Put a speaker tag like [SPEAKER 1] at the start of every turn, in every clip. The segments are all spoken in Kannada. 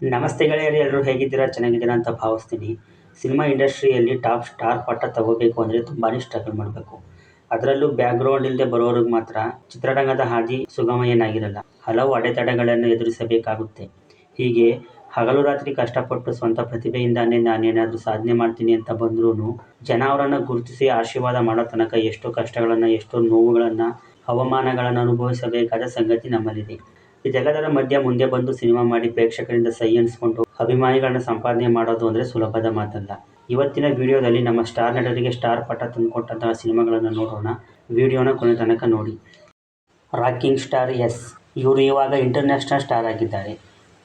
[SPEAKER 1] ನಮಸ್ತೆ ಗೆಳೆಯರು ಎಲ್ಲರೂ ಹೇಗಿದ್ದೀರಾ? ಚೆನ್ನಾಗಿದ್ದೀರಾ ಅಂತ ಭಾವಿಸ್ತೀನಿ. ಸಿನಿಮಾ ಇಂಡಸ್ಟ್ರಿಯಲ್ಲಿ ಟಾಪ್ ಸ್ಟಾರ್ ಪಟ್ಟ ತಗೋಬೇಕು ಅಂದರೆ ತುಂಬಾ ಸ್ಟ್ರಗಲ್ ಮಾಡಬೇಕು. ಅದರಲ್ಲೂ ಬ್ಯಾಕ್ಗ್ರೌಂಡ್ ಇಲ್ಲದೆ ಬರೋರಿಗೆ ಮಾತ್ರ ಚಿತ್ರರಂಗದ ಹಾದಿ ಸುಗಮ ಏನಾಗಿರಲ್ಲ. ಹಲವು ಅಡೆತಡೆಗಳನ್ನು ಎದುರಿಸಬೇಕಾಗುತ್ತೆ. ಹೀಗೆ ಹಗಲು ರಾತ್ರಿ ಕಷ್ಟಪಟ್ಟು ಸ್ವಂತ ಪ್ರತಿಭೆಯಿಂದಾನೇ ನಾನೇನಾದರೂ ಸಾಧನೆ ಮಾಡ್ತೀನಿ ಅಂತ ಬಂದ್ರೂ ಜನ ಅವರನ್ನು ಗುರುತಿಸಿ ಆಶೀರ್ವಾದ ಮಾಡೋ ತನಕ ಎಷ್ಟೋ ಕಷ್ಟಗಳನ್ನು, ಎಷ್ಟೋ ನೋವುಗಳನ್ನು, ಅವಮಾನಗಳನ್ನು ಅನುಭವಿಸಬೇಕಾದ ಸಂಗತಿ ನಮ್ಮಲ್ಲಿದೆ. ಇದೆಲ್ಲದರ ಮಧ್ಯ ಮುಂದೆ ಬಂದು ಸಿನಿಮಾ ಮಾಡಿ ಪ್ರೇಕ್ಷಕರಿಂದ ಸಹಿ ಎನಿಸ್ಕೊಂಡು ಅಭಿಮಾನಿಗಳನ್ನ ಸಂಪಾದನೆ ಮಾಡೋದು ಅಂದರೆ ಸುಲಭದ ಮಾತಲ್ಲ. ಇವತ್ತಿನ ವಿಡಿಯೋದಲ್ಲಿ ನಮ್ಮ ಸ್ಟಾರ್ ನಟರಿಗೆ ಸ್ಟಾರ್ ಪಟ್ಟ ತಂದುಕೊಟ್ಟಂತಹ ಸಿನಿಮಾಗಳನ್ನು ನೋಡೋಣ. ವಿಡಿಯೋನ ಕೊನೆ ತನಕ ನೋಡಿ. ರಾಕಿಂಗ್ ಸ್ಟಾರ್ ಎಸ್. ಇವರು ಇವಾಗ ಇಂಟರ್ನ್ಯಾಷನಲ್ ಸ್ಟಾರ್ ಆಗಿದ್ದಾರೆ.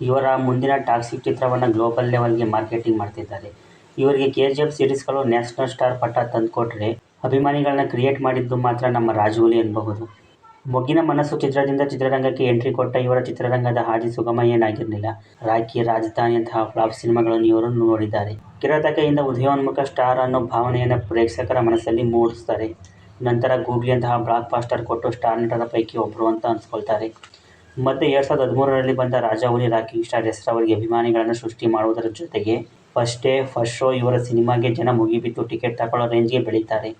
[SPEAKER 1] ಇವರ ಮುಂದಿನ ಟಾಕ್ಸಿಕ್ ಚಿತ್ರವನ್ನು ಗ್ಲೋಬಲ್ ಲೆವೆಲ್ಗೆ ಮಾರ್ಕೆಟಿಂಗ್ ಮಾಡ್ತಿದ್ದಾರೆ. ಇವರಿಗೆ ಕೆ ಜಿ ಎಫ್ ಸೀರೀಸ್ಗಳು ನ್ಯಾಷನಲ್ ಸ್ಟಾರ್ ಪಟ್ಟ ತಂದುಕೊಟ್ರೆ ಅಭಿಮಾನಿಗಳನ್ನ ಕ್ರಿಯೇಟ್ ಮಾಡಿದ್ದು ಮಾತ್ರ ನಮ್ಮ ರಾಜಮೌಳಿ ಎನ್ನಬಹುದು ಮೊಗ್ಗಿನ ಮನಸ್ಸು ಚಿತ್ರದಿಂದ ಚಿತ್ರರಂಗಕ್ಕೆ ಎಂಟ್ರಿ ಕೊಟ್ಟ ಇವರ ಚಿತ್ರರಂಗದ ಹಾದಿ ಸುಗಮ ಏನಾಗಿರಲಿಲ್ಲ. ರಾಖಿ ರಾಜಧಾನಿಯಂತಹ ಫ್ಲಾಪ್ ಸಿನಿಮಾಗಳನ್ನು ಇವರು ನೋಡಿದ್ದಾರೆ. ಕಿರತಕೆಯಿಂದ ಉದಯೋನ್ಮುಖ ಸ್ಟಾರ್ ಅನ್ನೋ ಭಾವನೆಯನ್ನು ಪ್ರೇಕ್ಷಕರ ಮನಸ್ಸಲ್ಲಿ ಮೂಡಿಸ್ತಾರೆ. ನಂತರ ಗೂಗ್ಲಿಯಂತಹ ಬ್ಲಾಕ್ ಪಾಸ್ಟರ್ ಕೊಟ್ಟು ಸ್ಟಾರ್ ನಟರ ಪೈಕಿ ಒಬ್ಬರು ಅಂತ ಅನ್ಸ್ಕೊಳ್ತಾರೆ. ಮತ್ತೆ ಎರಡು ಸಾವಿರದ ಹದಿಮೂರರಲ್ಲಿ ಬಂದ ರಾಜಾವುಲಿ ರಾಕಿಂಗ್ ಸ್ಟಾರ್ ಹೆಸರವರಿಗೆ ಅಭಿಮಾನಿಗಳನ್ನು ಸೃಷ್ಟಿ ಮಾಡುವುದರ ಜೊತೆಗೆ ಫಸ್ಟ್ ಡೇ ಫಸ್ಟ್ ಶೋ ಇವರ ಸಿನಿಮಾಗೆ ಜನ ಮುಗಿಬಿದ್ದು ಟಿಕೆಟ್ ತಗೊಳ್ಳೋ ರೇಂಜ್ಗೆ ಬೆಳೀತಾರೆ.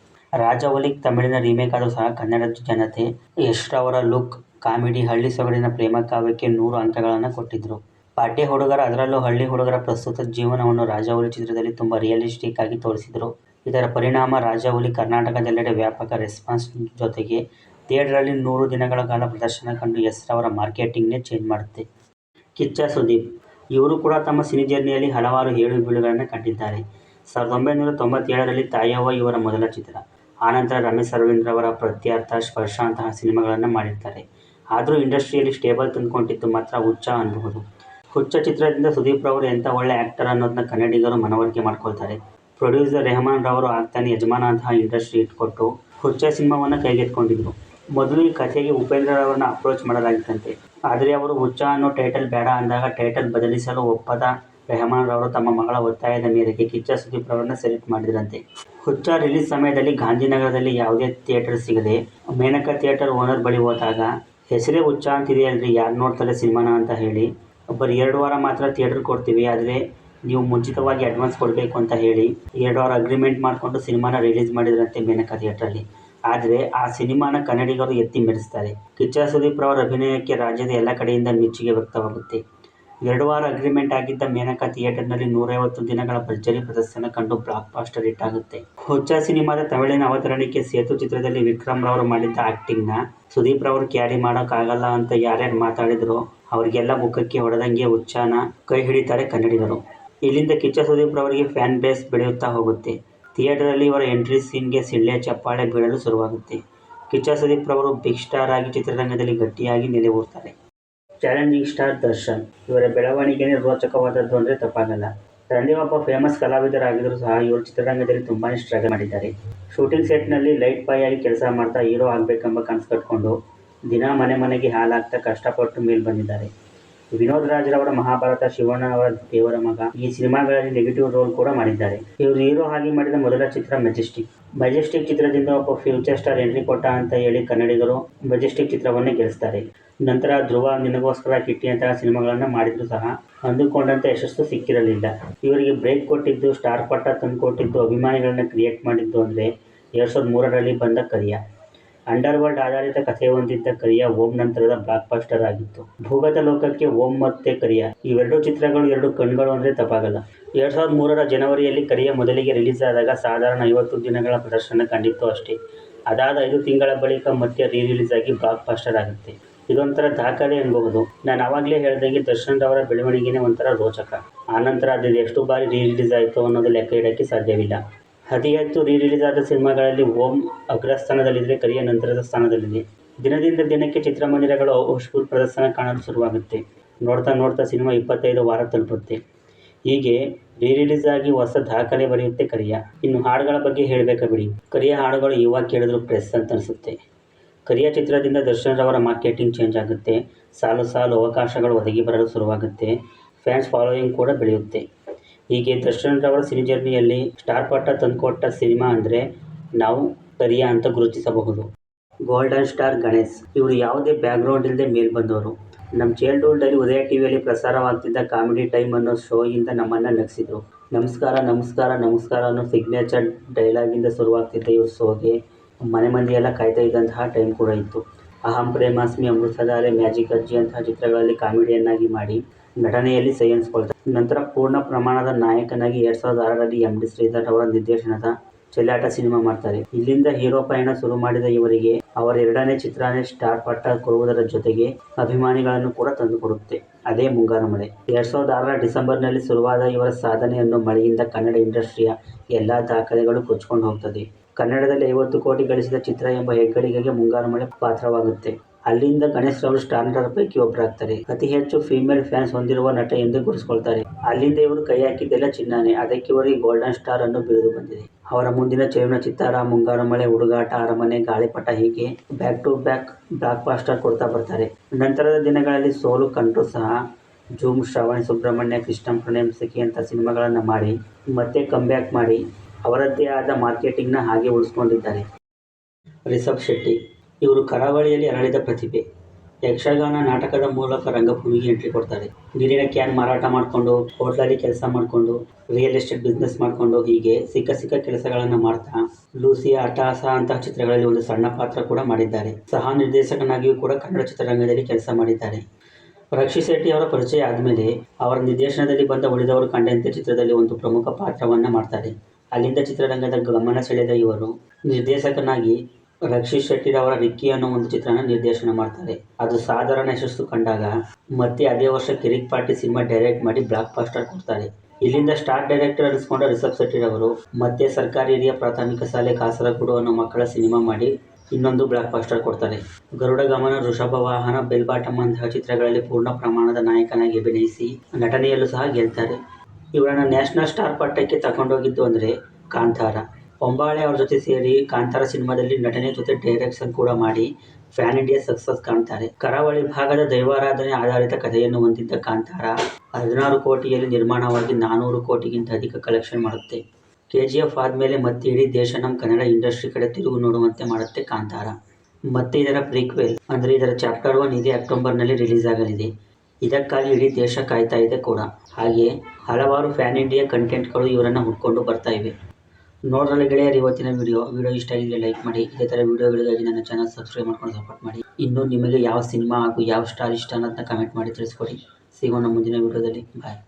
[SPEAKER 1] ರಾಜವಲಿ ತಮಿಳಿನ ರೀಮೇಕ್ ಆದರೂ ಸಹ ಕನ್ನಡದ ಜನತೆ ಯಶ್ರವರ ಲುಕ್ ಕಾಮಿಡಿ, ಹಳ್ಳಿ ಸೊಗಡಿನ ಪ್ರೇಮ ಕಾವ್ಯಕ್ಕೆ ನೂರು ಅಂಕಗಳನ್ನು ಕೊಟ್ಟಿದ್ದರು ಪಾಟ್ಯ ಹುಡುಗರ ಅದರಲ್ಲೂ ಹಳ್ಳಿ ಹುಡುಗರ ಪ್ರಸ್ತುತ ಜೀವನವನ್ನು ರಾಜವಲಿ ಚಿತ್ರದಲ್ಲಿ ತುಂಬ ರಿಯಲಿಸ್ಟಿಕ್ ಆಗಿ ತೋರಿಸಿದರು. ಇದರ ಪರಿಣಾಮ ರಾಜವಲಿ ಕರ್ನಾಟಕದೆಲ್ಲೆಡೆ ವ್ಯಾಪಕ ರೆಸ್ಪಾನ್ಸ್ ಜೊತೆಗೆ ಥಿಯೇಟರಲ್ಲಿ ನೂರು ದಿನಗಳ ಕಾಲ ಪ್ರದರ್ಶನ ಕಂಡು ಯಶ್ರವರ ಮಾರ್ಕೆಟಿಂಗ್ನೇ ಚೇಂಜ್ ಮಾಡುತ್ತೆ. ಕಿಚ್ಚ ಸುದೀಪ್. ಇವರು ಕೂಡ ತಮ್ಮ ಸಿನಿ ಜರ್ನಿಯಲ್ಲಿ ಹಲವಾರು ಏಳು ಬೀಳುಗಳನ್ನು ಕಂಡಿದ್ದಾರೆ. ಸಾವಿರದ ಒಂಬೈನೂರ ತೊಂಬತ್ತೇಳರಲ್ಲಿ ತಾಯವ್ವ ಇವರ ಮೊದಲ ಚಿತ್ರ. ಆನಂತರ ರಮೇಶ್ ಅರವಿಂದ್ರ ಅವರ ಪ್ರತ್ಯರ್ಥ, ಸ್ಪರ್ಶ ಅಂತಹ ಸಿನಿಮಾಗಳನ್ನು ಮಾಡಿರ್ತಾರೆ. ಆದರೂ ಇಂಡಸ್ಟ್ರಿಯಲ್ಲಿ ಸ್ಟೇಬಲ್ ತಂದುಕೊಂಡಿದ್ದು ಮಾತ್ರ ಹುಚ್ಚ ಅನ್ನಬಹುದು ಹುಚ್ಚ ಚಿತ್ರದಿಂದ ಸುದೀಪ್ ರವರು ಎಂಥ ಒಳ್ಳೆ ಆ್ಯಕ್ಟರ್ ಅನ್ನೋದನ್ನ ಕನ್ನಡಿಗರು ಮನವರಿಕೆ ಮಾಡ್ಕೊಳ್ತಾರೆ. ಪ್ರೊಡ್ಯೂಸರ್ ರೆಹಮಾನ್ ರವರು ಆಗ್ತಾನೆ ಯಜಮಾನ ಅಂತಹ ಇಂಡಸ್ಟ್ರಿ ಇಟ್ಕೊಟ್ಟು ಹುಚ್ಚ ಸಿನಿಮಾವನ್ನು ಕೈಗೆತ್ಕೊಂಡಿದ್ರು ಮೊದಲು ಈ ಕಥೆಗೆ ಉಪೇಂದ್ರ ರವರನ್ನ ಅಪ್ರೋಚ್ ಮಾಡಲಾಗಿತ್ತಂತೆ. ಆದರೆ ಅವರು ಹುಚ್ಚ ಅನ್ನೋ ಟೈಟಲ್ ಬೇಡ ಅಂದಾಗ ಟೈಟಲ್ ಬದಲಿಸಲು ಒಪ್ಪದ ರೆಹಮಾನ್ ರವರು ತಮ್ಮ ಮಗಳ ಒತ್ತಾಯದ ಮೇರೆಗೆ ಕಿಚ್ಚ ಸುದೀಪ್ ಸೆಲೆಕ್ಟ್ ಮಾಡಿದ್ರಂತೆ. ಹುಚ್ಚ ರಿಲೀಸ್ ಸಮಯದಲ್ಲಿ ಗಾಂಧಿನಗರದಲ್ಲಿ ಯಾವುದೇ ಥಿಯೇಟರ್ ಸಿಗದೆ ಮೇನಕ ಥಿಯೇಟರ್ ಓನರ್ ಬಳಿ ಹೋದಾಗ, ಹೆಸರೇ ಹುಚ್ಚ ಅಂತಿದೆಯಲ್ರಿ ಯಾರು ನೋಡ್ತಾರೆ ಸಿನಿಮಾನ? ಅಂತ ಹೇಳಿ, ಒಬ್ಬರು ಎರಡು ವಾರ ಮಾತ್ರ ಥಿಯೇಟರ್ ಕೊಡ್ತೀವಿ, ಆದರೆ ನೀವು ಮುಂಚಿತವಾಗಿ ಅಡ್ವಾನ್ಸ್ ಕೊಡಬೇಕು ಅಂತ ಹೇಳಿ ಎರಡು ವಾರ ಅಗ್ರಿಮೆಂಟ್ ಮಾಡಿಕೊಂಡು ಸಿನಿಮಾನ ರಿಲೀಸ್ ಮಾಡಿದ್ರಂತೆ ಮೇನಕ ಥಿಯೇಟರಲ್ಲಿ ಆದರೆ ಆ ಸಿನಿಮಾನ ಕನ್ನಡಿಗರು ಎತ್ತಿ ಮೆರೆಸ್ತಾರೆ ಕಿಚ್ಚ ಸುದೀಪ್ ರವರ ಅಭಿನಯಕ್ಕೆ ರಾಜ್ಯದ ಎಲ್ಲ ಕಡೆಯಿಂದ ಮೆಚ್ಚುಗೆ ವ್ಯಕ್ತವಾಗುತ್ತೆ. ಎರಡು ವಾರ ಅಗ್ರಿಮೆಂಟ್ ಆಗಿದ್ದ ಮೇನಕ ಥಿಯೇಟರ್ನಲ್ಲಿ ನೂರೈವತ್ತು ದಿನಗಳ ಭರ್ಜರಿ ಪ್ರದರ್ಶನ ಕಂಡು ಬ್ಲಾಕ್ ಬಾಸ್ಟರ್ ಹಿಟ್ ಆಗುತ್ತೆ. ಹೊಚ್ಚ ಸಿನಿಮಾದ ತಮಿಳಿನ ಅವತರಣಿಕೆ ಸೇತು ಚಿತ್ರದಲ್ಲಿ ವಿಕ್ರಮ್ ರವರು ಮಾಡಿದ್ದ ಆಕ್ಟಿಂಗ್ನ ಸುದೀಪ್ ರವರು ಕ್ಯಾರಿ ಮಾಡೋಕ್ಕಾಗಲ್ಲ ಅಂತ ಯಾರ್ಯಾರು ಮಾತಾಡಿದ್ರು, ಅವರಿಗೆಲ್ಲ ಮುಖಕ್ಕೆ ಹೊಡೆದಂಗೆ ಉಚ್ಚಾನ ಕೈ ಹಿಡಿತಾರೆ ಕನ್ನಡಿಗರು. ಇಲ್ಲಿಂದ ಕಿಚ್ಚ ಸುದೀಪ್ ರವರಿಗೆ ಫ್ಯಾನ್ ಬೇಸ್ ಬೆಳೆಯುತ್ತಾ ಹೋಗುತ್ತೆ. ಥಿಯೇಟರಲ್ಲಿ ಇವರ ಎಂಟ್ರಿ ಸೀನ್ಗೆ ಸಿಳ್ಳೆ ಚಪ್ಪಾಳೆ ಬೀಳಲು ಶುರುವಾಗುತ್ತೆ. ಕಿಚ್ಚ ಸುದೀಪ್ ರವರು ಬಿಗ್ ಸ್ಟಾರ್ ಆಗಿ ಚಿತ್ರರಂಗದಲ್ಲಿ ಗಟ್ಟಿಯಾಗಿ ನೆಲೆ ಊರ್ತಾರೆ. Challenging star Darshan. ಇವರ ಬೆಳವಣಿಗೆನೇ ರೋಚಕವಾದದ್ದು ಅಂದರೆ ತಪ್ಪಾಗಲ್ಲ. ತಂದೆ ಒಬ್ಬ ಫೇಮಸ್ ಕಲಾವಿದರಾಗಿದ್ದರೂ ಸಹ ಇವರು ಚಿತ್ರರಂಗದಲ್ಲಿ ತುಂಬಾ ಸ್ಟ್ರಗಲ್ ಮಾಡಿದ್ದಾರೆ. ಶೂಟಿಂಗ್ ಸೆಟ್ನಲ್ಲಿ ಲೈಟ್ ಬಾಯ್ ಆಗಿ ಕೆಲಸ ಮಾಡ್ತಾ ಹೀರೋ ಆಗಬೇಕೆಂಬ ಕನಸು ಕಟ್ಕೊಂಡು ದಿನ ಮನೆ ಮನೆಗೆ ಹಾಲಾಗ್ತಾ ಕಷ್ಟಪಟ್ಟು ಮೇಲ್ ಬಂದಿದ್ದಾರೆ. ವಿನೋದ್ ರಾಜ್ರವರ ಮಹಾಭಾರತ, ಶಿವಣ್ಣ ಅವರ ದೇವರ ಮಗ ಈ ಸಿನಿಮಾಗಳಲ್ಲಿ ನೆಗೆಟಿವ್ ರೋಲ್ ಕೂಡ ಮಾಡಿದ್ದಾರೆ. ಇವರು ಹೀರೋ ಆಗಿ ಮಾಡಿದ ಮೊದಲ ಚಿತ್ರ ಮೆಜೆಸ್ಟಿಕ್ ಮೆಜೆಸ್ಟಿಕ್ ಚಿತ್ರದಿಂದ ಒಬ್ಬ ಫ್ಯೂಚರ್ ಸ್ಟಾರ್ ಎಂಟ್ರಿ ಕೊಟ್ಟ ಅಂತ ಹೇಳಿ ಕನ್ನಡಿಗರು ಮೆಜೆಸ್ಟಿಕ್ ಚಿತ್ರವನ್ನೇ ಗೆಲ್ಲಿಸ್ತಾರೆ. ನಂತರ ಧ್ರುವ ನಿನಗೋಸ್ಕರ ಕಿಟ್ಟಿ ಅಂತಹ ಸಿನಿಮಾಗಳನ್ನು ಮಾಡಿದ್ರು ಸಹ. ಅಂದುಕೊಂಡಂತೆ ಯಶಸ್ಸು ಸಿಕ್ಕಿರಲಿಲ್ಲ. ಇವರಿಗೆ ಬ್ರೇಕ್ ಕೊಟ್ಟಿದ್ದು ಸ್ಟಾರ್ ಪಟ್ಟ ತಂದುಕೊಟ್ಟಿದ್ದು, ಅಭಿಮಾನಿಗಳನ್ನ ಕ್ರಿಯೇಟ್ ಮಾಡಿದ್ದು ಅಂದರೆ ಎರಡು ಸಾವಿರದ ಮೂರರಲ್ಲಿ ಬಂದ ಕರಿಯ. ಅಂಡರ್ ವರ್ಲ್ಡ್ ಆಧಾರಿತ ಕಥೆ ಹೊಂದಿದ್ದ ಕರಿಯ ಓಂ ನಂತರದ ಬ್ಲಾಕ್ ಬಸ್ಟರ್ ಆಗಿತ್ತು. ಭೂಗತ ಲೋಕಕ್ಕೆ ಓಂ ಮತ್ತೆ ಕರಿಯ. ಇವೆರಡು ಚಿತ್ರಗಳು ಎರಡು ಕಣ್ಗಳು ಅಂದರೆ ತಪ್ಪಾಗಲ್ಲ. ಎರಡು ಸಾವಿರದ ಮೂರರ ಜನವರಿಯಲ್ಲಿ ಕರಿಯ ಮೊದಲಿಗೆ ರಿಲೀಸ್ ಆದಾಗ ಸಾಧಾರಣ ಐವತ್ತು ದಿನಗಳ ಪ್ರದರ್ಶನ ಕಂಡಿತ್ತು ಅಷ್ಟೇ. ಅದಾದ ಐದು ತಿಂಗಳ ಬಳಿಕ ಮತ್ತೆ ರೀ ರಿಲೀಸ್ ಆಗಿ ಬ್ಲಾಕ್ ಬಸ್ಟರ್ ಆಗುತ್ತೆ. ಇದೊಂಥರ ದಾಖಲೆ ಅನ್ಬಹುದು ನಾನು ಆವಾಗಲೇ ಹೇಳ್ದಂಗೆ ದರ್ಶನ್ ರವರ ಬೆಳವಣಿಗೆನೇ ಒಂಥರ ರೋಚಕ. ಆನಂತರ ಅದು ಎಷ್ಟು ಬಾರಿ ರೀ ರಿಲೀಸ್ ಆಯಿತು ಅನ್ನೋದು ಲೆಕ್ಕ ಇಡೋಕ್ಕೆ ಸಾಧ್ಯವಿಲ್ಲ. ಅತಿ ಹೆಚ್ಚು ರೀ ರಿಲೀಸ್ ಆದ ಸಿನಿಮಾಗಳಲ್ಲಿ ಓಂ ಅಗ್ರಸ್ಥಾನದಲ್ಲಿದ್ದರೆ ಕರಿಯ ನಂತರದ ಸ್ಥಾನದಲ್ಲಿದೆ. ದಿನದಿಂದ ದಿನಕ್ಕೆ ಚಿತ್ರಮಂದಿರಗಳು ಹೌಸ್ಫುಲ್ ಪ್ರದರ್ಶನ ಕಾಣಲು ಶುರುವಾಗುತ್ತೆ. ನೋಡ್ತಾ ನೋಡ್ತಾ ಸಿನಿಮಾ ಇಪ್ಪತ್ತೈದು ವಾರ ತಲುಪುತ್ತೆ. ಹೀಗೆ ರೀ ರಿಲೀಸ್ ಆಗಿ ಹೊಸ ದಾಖಲೆ ಬರೆಯುತ್ತೆ ಕರಿಯ. ಇನ್ನು ಹಾಡುಗಳ ಬಗ್ಗೆ ಹೇಳಬೇಕಾ ಬಿಡಿ. ಕರಿಯ ಹಾಡುಗಳು ಇವಾಗ ಕೇಳಿದ್ರು ಪ್ರೆಸ್ ಅಂತ ಅನಿಸುತ್ತೆ. ಕರಿಯ ಚಿತ್ರದಿಂದ ದರ್ಶನ್ ರವರ ಮಾರ್ಕೆಟಿಂಗ್ ಚೇಂಜ್ ಆಗುತ್ತೆ. ಸಾಲು ಸಾಲು ಅವಕಾಶಗಳು ಒದಗಿ ಬರಲು ಶುರುವಾಗುತ್ತೆ. ಫ್ಯಾನ್ಸ್ ಫಾಲೋಯಿಂಗ್ ಕೂಡ ಬೆಳೆಯುತ್ತೆ. ಹೀಗೆ ದರ್ಶನ್ ರವರ ಸಿನಿ ಜರ್ನಿಯಲ್ಲಿ ಸ್ಟಾರ್ ಪಟ್ಟ ತಂದುಕೊಟ್ಟ ಸಿನಿಮಾ ಅಂದರೆ ನಾವು ಸರಿಯಾ ಅಂತ ಗುರುತಿಸಬಹುದು. ಗೋಲ್ಡನ್ ಸ್ಟಾರ್ ಗಣೇಶ್, ಇವರು ಯಾವುದೇ ಬ್ಯಾಕ್ಗ್ರೌಂಡ್ ಇಲ್ಲದೆ ಮೇಲ್ ಬಂದವರು. ನಮ್ಮ ಚೈಲ್ಡ್ಹುಡ್ಡಲ್ಲಿ ಉದಯ ಟಿವಿಯಲ್ಲಿ ಪ್ರಸಾರವಾಗ್ತಿದ್ದ ಕಾಮಿಡಿ ಟೈಮ್ ಅನ್ನೋ ಶೋಯಿಂದ ನಮ್ಮನ್ನು ನಗಿಸಿದರು. ನಮಸ್ಕಾರ ನಮಸ್ಕಾರ ನಮಸ್ಕಾರ ಅನ್ನೋ ಸಿಗ್ನೇಚರ್ ಡೈಲಾಗಿಂದ ಶುರುವಾಗ್ತಿದ್ದ ಇವ್ರ ಶೋಗೆ ಮನೆ ಮಂದಿಯೆಲ್ಲ ಕಾಯ್ತಾ ಇದ್ದಂತಹ ಟೈಮ್ ಕೂಡ ಇತ್ತು. ಅಹಂ ಪ್ರೇಮಾಸ್ಮಿ, ಅಮೃತಧಾರೆ, ಮ್ಯಾಜಿಕ್ ಅಜ್ಜಿ ಅಂತಹ ಚಿತ್ರಗಳಲ್ಲಿ ಕಾಮಿಡಿಯನ್ನಾಗಿ ಮಾಡಿ ನಟನೆಯಲ್ಲಿ ಸಹಿ ನಂತರ ಪೂರ್ಣ ಪ್ರಮಾಣದ ನಾಯಕನಾಗಿ ಎರಡ್ ಸಾವಿರದ ಆರರಲ್ಲಿ ಎಂ ಡಿ ಶ್ರೀಧರ್ ಅವರ ನಿರ್ದೇಶನದ ಚೆಲ್ಲಾಟ ಸಿನಿಮಾ ಮಾಡ್ತಾರೆ. ಇಲ್ಲಿಂದ ಹೀರೋ ಪಯಣ ಶುರು ಮಾಡಿದ ಇವರಿಗೆ ಅವರ ಎರಡನೇ ಚಿತ್ರನೇ ಸ್ಟಾರ್ ಪಟ್ಟ ಕೊಡುವುದರ ಜೊತೆಗೆ ಅಭಿಮಾನಿಗಳನ್ನು ಕೂಡ ತಂದುಕೊಡುತ್ತೆ ಅದೇ ಮುಂಗಾರು ಮಳೆ. ಎರಡ್ ಸಾವಿರದ ಆರರ ಡಿಸೆಂಬರ್ನಲ್ಲಿ ಶುರುವಾದ ಇವರ ಸಾಧನೆಯನ್ನು ಮಳೆಯಿಂದ ಕನ್ನಡ ಇಂಡಸ್ಟ್ರಿಯ ಎಲ್ಲ ದಾಖಲೆಗಳು ಕೊಚ್ಕೊಂಡು ಹೋಗ್ತದೆ. ಕನ್ನಡದಲ್ಲಿ ಐವತ್ತು ಕೋಟಿ ಗಳಿಸಿದ ಚಿತ್ರ ಎಂಬ ಹೆಗ್ಗಳಿಕೆಗೆ ಮುಂಗಾರು ಮಳೆ ಪಾತ್ರವಾಗುತ್ತೆ. ಅಲ್ಲಿಂದ ಗಣೇಶ್ ರವರು ಸ್ಟಾರ್ ನಟರ ಪೈಕಿ ಒಬ್ಬರಾಗ್ತಾರೆ. ಅತಿ ಹೆಚ್ಚು ಫೀಮೇಲ್ ಫ್ಯಾನ್ಸ್ ಹೊಂದಿರುವ ನಟ ಎಂದು ಗುರುಸ್ಕೊಳ್ತಾರೆ ಅಲ್ಲಿಂದ ಇವರು ಕೈ ಹಾಕಿದ್ದೆಲ್ಲ ಚಿನ್ನಾನೆ. ಅದಕ್ಕೆ ಇವರಿಗೆ ಗೋಲ್ಡನ್ ಸ್ಟಾರ್ ಅನ್ನು ಬಿರುದು ಬಂದಿದೆ. ಅವರ ಮುಂದಿನ ಚಲನಚಿತ್ರ ಮುಂಗಾರು ಮಳೆ ಹುಡುಗಾಟ, ಅರಮನೆ, ಗಾಳಿಪಟ ಹೀಗೆ back to back blockbuster ಕೊಡ್ತಾ ಬರ್ತಾರೆ. ನಂತರದ ದಿನಗಳಲ್ಲಿ ಸೋಲು ಕಂಡು ಸಹ ಜೂಮ್, ಶ್ರವಣ್, ಸುಬ್ರಹ್ಮಣ್ಯ, ಕೃಷ್ಣ, ಪ್ರಣಯಂ, ಸಖಿ ಅಂತ ಸಿನಿಮಾಗಳನ್ನು ಮಾಡಿ, ಮತ್ತೆ ಕಮ್ಬ್ಯಾಕ್ ಮಾಡಿ ಅವರದ್ದೇ ಆದ ಮಾರ್ಕೆಟಿಂಗ್ನ ಹಾಗೆ ಉಳಿಸ್ಕೊಂಡಿದ್ದಾರೆ. ರಿಷಬ್ ಶೆಟ್ಟಿ ಇವರು ಕರಾವಳಿಯಲ್ಲಿ ಅರಳಿದ ಪ್ರತಿಭೆ. ಯಕ್ಷಗಾನ ನಾಟಕದ ಮೂಲಕ ರಂಗಭೂಮಿಗೆ ಎಂಟ್ರಿ ಕೊಡ್ತಾರೆ. ನೀರಿನ ಕ್ಯಾನ್ ಮಾರಾಟ ಮಾಡಿಕೊಂಡು, ಹೋಟ್ಲಲ್ಲಿ ಕೆಲಸ ಮಾಡಿಕೊಂಡು ರಿಯಲ್ ಎಸ್ಟೇಟ್ ಬಿಸ್ನೆಸ್ ಮಾಡಿಕೊಂಡು ಹೀಗೆ ಸಿಕ್ಕ ಸಿಕ್ಕ ಕೆಲಸಗಳನ್ನು ಮಾಡ್ತಾ ಲೂಸಿಯ ಅಟಾಸ ಅಂತಹ ಚಿತ್ರಗಳಲ್ಲಿ ಒಂದು ಸಣ್ಣ ಪಾತ್ರ ಕೂಡ ಮಾಡಿದ್ದಾರೆ. ಸಹ ನಿರ್ದೇಶಕನಾಗಿಯೂ ಕೂಡ ಕನ್ನಡ ಚಿತ್ರರಂಗದಲ್ಲಿ ಕೆಲಸ ಮಾಡಿದ್ದಾರೆ. ರಕ್ಷಿ ಶೆಟ್ಟಿ ಅವರ ಪರಿಚಯ ಆದಮೇಲೆ ಅವರ ನಿರ್ದೇಶನದಲ್ಲಿ ಬಂದ ಉಳಿದವರು ಕಂಡಂತೆ ಚಿತ್ರದಲ್ಲಿ ಒಂದು ಪ್ರಮುಖ ಪಾತ್ರವನ್ನು ಮಾಡ್ತಾರೆ. ಅಲ್ಲಿಂದ ಚಿತ್ರರಂಗದ ಗಮನ ಸೆಳೆದ ಇವರು ನಿರ್ದೇಶಕನಾಗಿ ರಕ್ಷಿತ್ ಶೆಟ್ಟಿರವರ ರಿಕ್ಕಿ ಅನ್ನೋ ಒಂದು ಚಿತ್ರನ ನಿರ್ದೇಶನ ಮಾಡ್ತಾರೆ. ಅದು ಸಾಧಾರಣ ಯಶಸ್ಸು ಕಂಡಾಗ ಮತ್ತೆ ಅದೇ ವರ್ಷ ಕಿರಿಕ್ ಪಾರ್ಟಿ ಸಿನಿಮಾ ಡೈರೆಕ್ಟ್ ಮಾಡಿ ಬ್ಲಾಕ್ ಬಾಸ್ಟರ್ ಕೊಡ್ತಾರೆ. ಇಲ್ಲಿಂದ ಸ್ಟಾರ್ ಡೈರೆಕ್ಟರ್ ಅನಿಸ್ಕೊಂಡ ರಿಷಬ್ ಶೆಟ್ಟಿರವರು ಮತ್ತೆ ಸರ್ಕಾರಿ ಹಿರಿಯ ಪ್ರಾಥಮಿಕ ಶಾಲೆ ಕಾಸರಗೋಡು ಅನ್ನೋ ಮಕ್ಕಳ ಸಿನಿಮಾ ಮಾಡಿ ಇನ್ನೊಂದು ಬ್ಲಾಕ್ ಬಾಸ್ಟರ್ ಕೊಡ್ತಾರೆ. ಗರುಡ ಗಮನ ವೃಷಭ ವಾಹನ ಬೆಲ್ಬಾಟಮ್ ಅಂತಹ ಚಿತ್ರಗಳಲ್ಲಿ ಪೂರ್ಣ ಪ್ರಮಾಣದ ನಾಯಕನಾಗಿ ಅಭಿನಯಿಸಿ ನಟನೆಯಲ್ಲೂ ಸಹ ಗೆಲ್ತಾರೆ. ಇವರನ್ನು ನ್ಯಾಷನಲ್ ಸ್ಟಾರ್ ಪಟ್ಟಕ್ಕೆ ತಗೊಂಡೋಗಿದ್ದು ಅಂದರೆ ಕಾಂತಾರ. ಹೊಂಬಾಳೆ ಅವ್ರ ಜೊತೆ ಸೇರಿ ಕಾಂತಾರ ಸಿನಿಮಾದಲ್ಲಿ ನಟನೆ ಜೊತೆ ಡೈರೆಕ್ಷನ್ ಕೂಡ ಮಾಡಿ ಫ್ಯಾನ್ ಇಂಡಿಯಾ ಸಕ್ಸಸ್ ಕಾಣ್ತಾರೆ. ಕರಾವಳಿ ಭಾಗದ ದೈವಾರಾಧನೆ ಆಧಾರಿತ ಕಥೆಯನ್ನು ಹೊಂದಿದ್ದ ಕಾಂತಾರ ಹದಿನಾರು ಕೋಟಿಯಲ್ಲಿ ನಿರ್ಮಾಣವಾಗಿ ನಾನೂರು ಕೋಟಿಗಿಂತ ಅಧಿಕ ಕಲೆಕ್ಷನ್ ಮಾಡುತ್ತೆ. ಕೆ ಜಿ ಎಫ್ ಆದಮೇಲೆ ಮತ್ತೆ ಇಡೀ ದೇಶ ನಮ್ಮ ಕನ್ನಡ ಇಂಡಸ್ಟ್ರಿ ಕಡೆ ತಿರುವು ನೋಡುವಂತೆ ಮಾಡುತ್ತೆ ಕಾಂತಾರ. ಮತ್ತೆ ಇದರ ಪ್ರೀಕ್ವೆಲ್ ಅಂದರೆ ಇದರ ಚಾಪ್ಟರ್ ಒನ್ ಇದೇ ಅಕ್ಟೋಬರ್ನಲ್ಲಿ ರಿಲೀಸ್ ಆಗಲಿದೆ. ಇದಕ್ಕಾಗಿ ಇಡೀ ದೇಶ ಕಾಯ್ತಾ ಇದೆ ಕೂಡ. ಹಾಗೆ ಹಲವಾರು ಫ್ಯಾನ್ ಇಂಡಿಯಾ ಕಂಟೆಂಟ್ಗಳು ಇವರನ್ನು ಹುಡ್ಕೊಂಡು ಬರ್ತಾ ಇವೆ. ನೋಡ್ರಲ್ಲಿ ಗೆಳೆಯರು, ಇವತ್ತಿನ ವಿಡಿಯೋ ವಿಡಿಯೋ ಇಷ್ಟ ಆಗಿದ್ರೆ ಲೈಕ್ ಮಾಡಿ. ಇದೇ ಥರ ವಿಡಿಯೋಗಳಿಗಾಗಿ ನನ್ನ ಚಾನಲ್ ಸಬ್ಸ್ಕ್ರೈಬ್ ಮಾಡ್ಕೊಂಡು ಸಪೋರ್ಟ್ ಮಾಡಿ. ಇನ್ನು ನಿಮಗೆ ಯಾವ ಸಿನಿಮಾ ಹಾಗೂ ಯಾವ ಸ್ಟಾರ್ ಇಷ್ಟ ಅನ್ನೋದನ್ನ ಕಮೆಂಟ್ ಮಾಡಿ ತಿಳಿಸ್ಕೊಡಿ. ಸಿಗೋಣ ಮುಂದಿನ ವಿಡಿಯೋದಲ್ಲಿ ಬಾಯ್